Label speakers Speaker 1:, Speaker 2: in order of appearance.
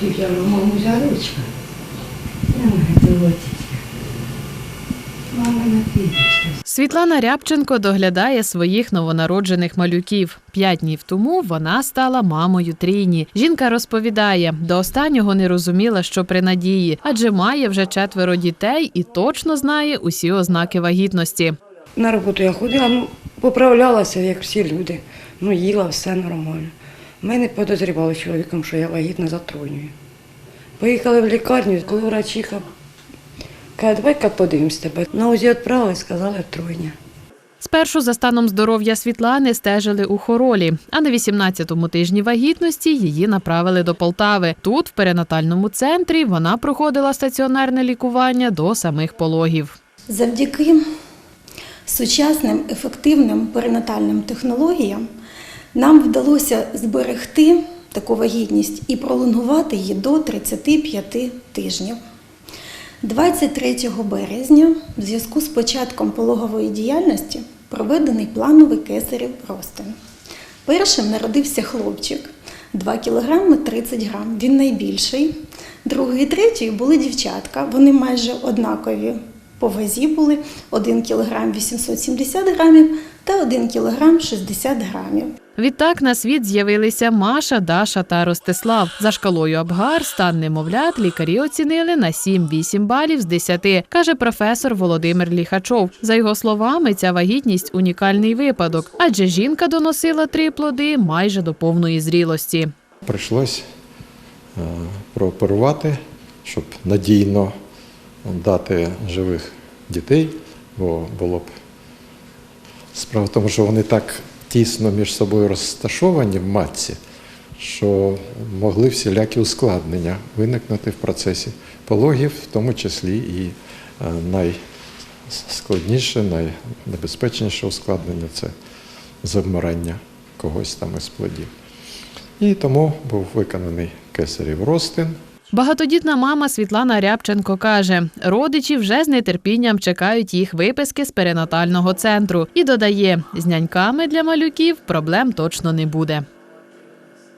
Speaker 1: Я маму не доводиться. Мама напідеться.
Speaker 2: Світлана Рябченко доглядає своїх новонароджених малюків. П'ять днів тому вона стала мамою трійні. Жінка розповідає, до останнього не розуміла, що при надії, адже має вже четверо дітей і точно знає усі ознаки вагітності.
Speaker 1: На роботу я ходила, ну, поправлялася, як всі люди. Ну, їла, все нормально. Ми не подозрівали з чоловіком, що я вагітна за тройнею. Поїхали в лікарню, коли врачиха каже, давай-ка подивимось тебе. На УЗІ відправили, сказали тройня.
Speaker 2: Спершу за станом здоров'я Світлани стежили у хоролі, а на 18-му тижні вагітності її направили до Полтави. Тут, в перинатальному центрі, вона проходила стаціонарне лікування до самих пологів.
Speaker 3: Завдяки сучасним ефективним перинатальним технологіям нам вдалося зберегти таку вагітність і пролонгувати її до 35 тижнів. 23 березня, в зв'язку з початком пологової діяльності, проведений плановий кесарів розтин. Першим народився хлопчик 2 кг 30 г. Він найбільший. Другий і третій були дівчатка. Вони майже однакові по вазі були 1 кг 870 грамів та 1 кг 60 грамів.
Speaker 2: Відтак на світ з'явилися Маша, Даша та Ростислав. За шкалою Абгар стан немовлят лікарі оцінили на 7-8 балів з 10, каже професор Володимир Ліхачов. За його словами, ця вагітність унікальний випадок, адже жінка доносила три плоди майже до повної зрілості.
Speaker 4: Прийшлось е, прооперувати, щоб надійно дати живих дітей, бо було б справа в тому, що вони так тісно між собою розташовані в матці, що могли всілякі ускладнення виникнути в процесі пологів, в тому числі і е, найскладніше, найнебезпечніше ускладнення це завмирання когось там із плодів. І тому був виконаний кесарів розтин.
Speaker 2: Багатодітна мама Світлана Рябченко каже, родичі вже з нетерпінням чекають їх виписки з перинатального центру і додає, з няньками для малюків проблем точно не буде.